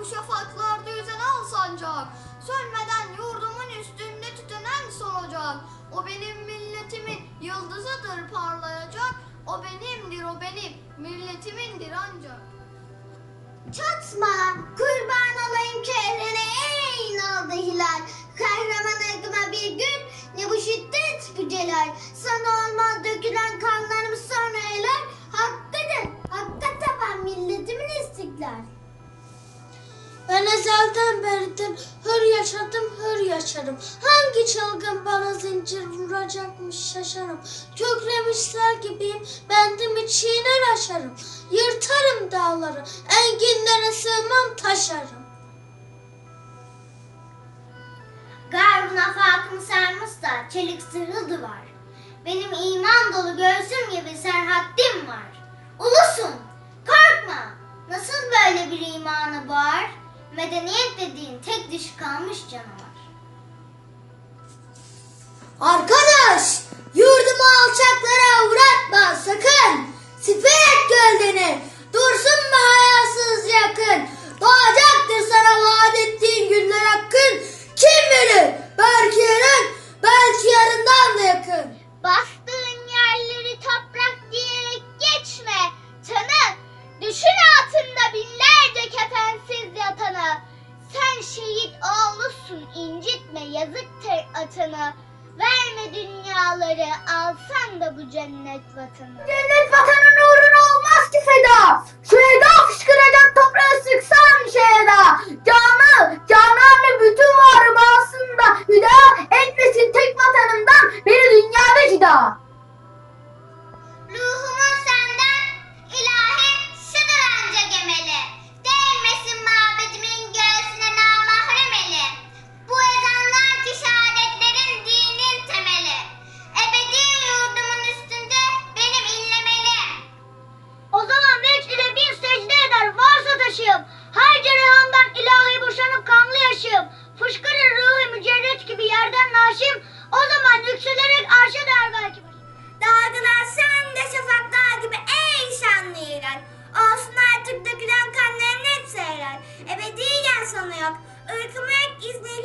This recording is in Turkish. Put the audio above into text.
bu şafaklarda yüzen al sancak. Sönmeden yurdumun üstünde tütenen son ocak. O benim milletimin yıldızıdır parlayacak. O benimdir o benim milletimindir ancak. Çatma, kurban olayım çehrene ey nalda hilal. Kahraman ırgıma bir gün ne bu şiddet bu celal. Sana olmaz dökülen kanlarım sonra helal. Hakkıdır, hakka tapan milletimin istiklal. Ezelden beridir hür yaşadım, hür yaşarım. Hangi çılgın bana zincir vuracakmış şaşarım. Kükremişler gibiyim, bendimi çiğner aşarım. Yırtarım dağları, enginlere sığmam taşarım. Garbun afakımı sarmış da çelik sırrı duvar. Benim iman dolu göğsüm gibi serhaddim Medeniyet dediğin tek dişi kalmış canavar. Arkadaş, yurdumu alçaklara uğratma sakın. Siperek gölgeni, dursun mu hayasız yakın. Doğacaktır sana vaat ettiğin Sen şehit oğlusun incitme yazıktır atanı. Verme dünyaları alsan da bu cennet vatanı. Cennet vatanın uğruna olmaz ki feda. Şehda taşıyım. Her cerehandan ilahi boşanıp kanlı yaşayım. Fışkırır ruhu mücerret gibi yerden naşim. O zaman yükselerek arşa der belki başım. Sen de şafaklar gibi ey şanlı ilan. Olsun artık dökülen kanların hepsi helal. Ebediyen sonu yok. Irkımı ek izniler.